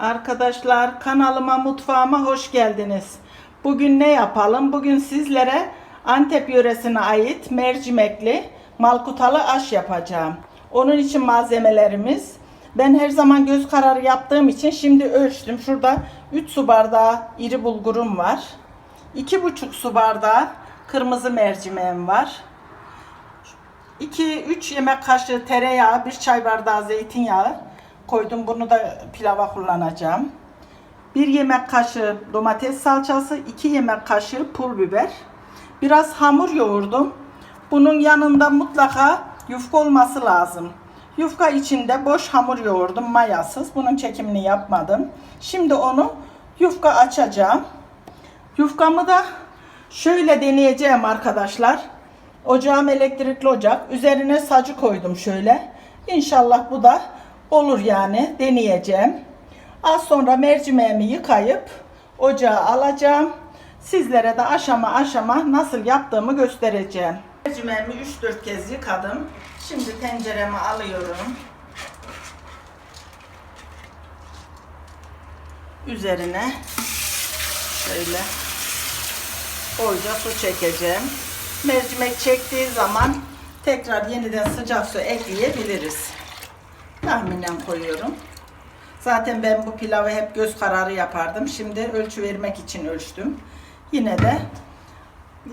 Arkadaşlar kanalıma mutfağıma hoş geldiniz. Bugün ne yapalım? Bugün sizlere Antep yöresine ait mercimekli malkutalı aş yapacağım. Onun için malzemelerimiz ben her zaman göz kararı yaptığım için şimdi ölçtüm. Şurada 3 su bardağı iri bulgurum var. 2,5 su bardağı kırmızı mercimeğim var. 2-3 yemek kaşığı tereyağı, 1 çay bardağı zeytinyağı koydum. Bunu da pilava kullanacağım. 1 yemek kaşığı domates salçası, 2 yemek kaşığı pul biber. Biraz hamur yoğurdum. Bunun yanında mutlaka yufka olması lazım. Yufka içinde boş hamur yoğurdum mayasız. Bunun çekimini yapmadım. Şimdi onu yufka açacağım. Yufkamı da şöyle deneyeceğim arkadaşlar. Ocağım elektrikli ocak. Üzerine sacı koydum şöyle. İnşallah bu da olur yani. Deneyeceğim. Az sonra mercimeğimi yıkayıp ocağa alacağım. Sizlere de aşama aşama nasıl yaptığımı göstereceğim. Mercimeğimi 3-4 kez yıkadım. Şimdi tenceremi alıyorum. Üzerine şöyle bolca su çekeceğim. Mercimek çektiği zaman tekrar yeniden sıcak su ekleyebiliriz. Tahminen koyuyorum. Zaten ben bu pilavı hep göz kararı yapardım. Şimdi ölçü vermek için ölçtüm. Yine de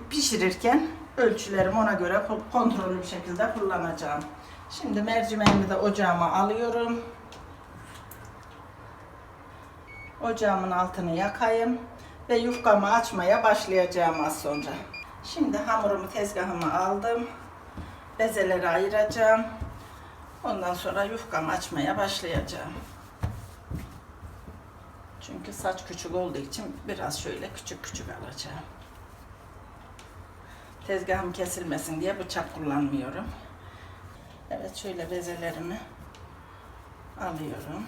pişirirken ölçülerimi ona göre kontrollü bir şekilde kullanacağım. Şimdi mercimeğimi de ocağıma alıyorum. Ocağımın altını yakayım ve yufkamı açmaya başlayacağım az sonra. Şimdi hamurumu tezgahıma aldım. Bezeleri ayıracağım. Ondan sonra yufkamı açmaya başlayacağım. Çünkü saç küçük olduğu için biraz şöyle küçük küçük alacağım. Tezgahım kesilmesin diye bıçak kullanmıyorum. Evet şöyle bezelerimi alıyorum.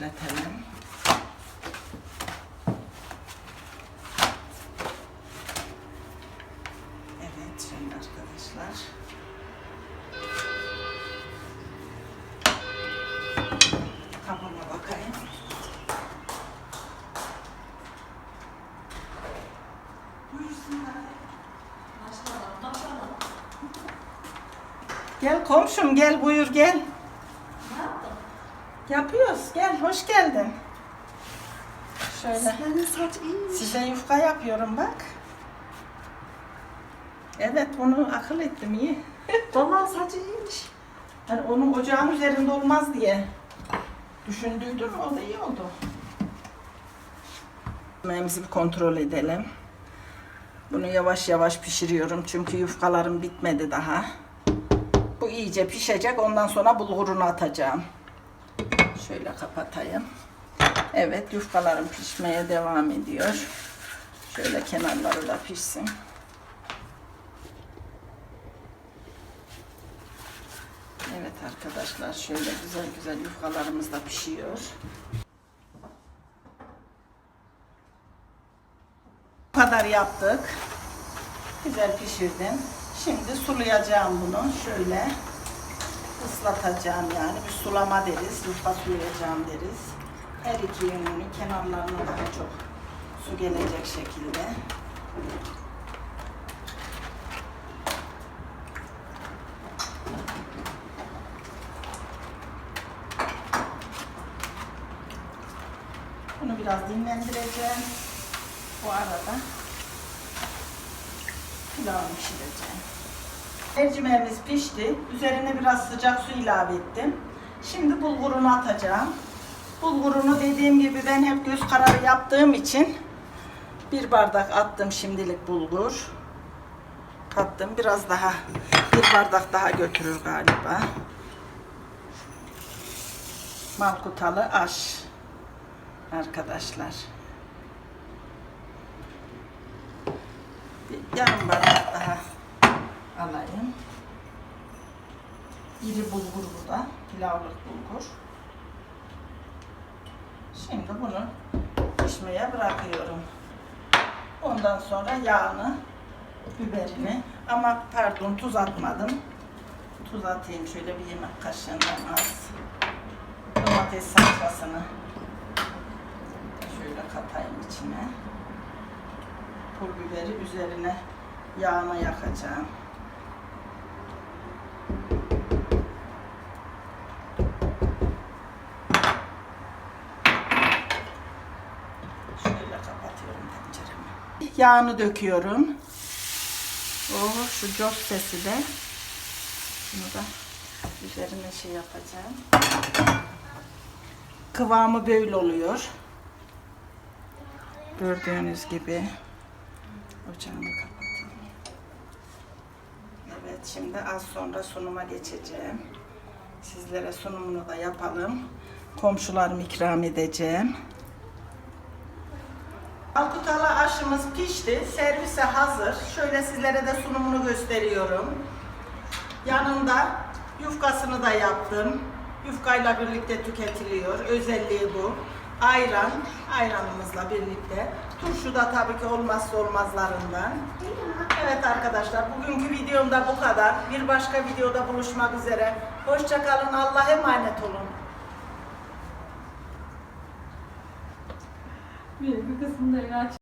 Genişletelim. Evet şöyle arkadaşlar. Kabıma bakayım. Buyursunlar. Gel komşum gel buyur gel. Yapıyoruz. Gel, hoş geldin. Şöyle. Senin saç iyiymiş. Size yufka yapıyorum bak. Evet, bunu akıl ettim iyi. Vallahi saç iyiymiş. Hani onun ocağın üzerinde olmaz diye düşündüydüm. O da iyi oldu. Yemeğimizi bir kontrol edelim. Bunu yavaş yavaş pişiriyorum çünkü yufkalarım bitmedi daha. Bu iyice pişecek. Ondan sonra bulgurunu atacağım. Şöyle kapatayım. Evet yufkalarım pişmeye devam ediyor. Şöyle kenarları da pişsin. Evet arkadaşlar şöyle güzel güzel yufkalarımız da pişiyor. Bu kadar yaptık. Güzel pişirdim. Şimdi sulayacağım bunu. Şöyle ıslatacağım yani. Bir sulama deriz. Yufka sulayacağım deriz. Her iki yönünü kenarlarına daha çok su gelecek şekilde. Bunu biraz dinlendireceğim. Bu arada pilavımı pişireceğim. Mercimeğimiz pişti. Üzerine biraz sıcak su ilave ettim. Şimdi bulgurunu atacağım. Bulgurunu dediğim gibi ben hep göz kararı yaptığım için bir bardak attım şimdilik bulgur. Kattım. Biraz daha bir bardak daha götürür galiba. Malkutalı aş arkadaşlar. Bir yarım bardak daha alayım. İri bulgur bu da. Pilavlık bulgur. Şimdi bunu pişmeye bırakıyorum. Ondan sonra yağını, biberini ama pardon tuz atmadım. Tuz atayım şöyle bir yemek kaşığından az. Domates salçasını şöyle katayım içine. Pul biberi üzerine yağına yakacağım. Şöyle kapatıyorum tenceremi. Yağını döküyorum. Oh şu coz sesi de. Şunu da üzerine şey yapacağım. Kıvamı böyle oluyor. Gördüğünüz gibi. Ocağımı kapatayım. Evet şimdi az sonra sunuma geçeceğim. Sizlere sunumunu da yapalım. Komşularım ikram edeceğim. Alkutalı aşımız pişti. Servise hazır. Şöyle sizlere de sunumunu gösteriyorum. Yanında yufkasını da yaptım. Yufkayla birlikte tüketiliyor. Özelliği bu. Ayran, ayranımızla birlikte. Turşu da tabii ki olmazsa olmazlarından. Evet arkadaşlar bugünkü videomda bu kadar. Bir başka videoda buluşmak üzere. Hoşçakalın. Allah'a emanet olun. Bir, bir kısmını da aç.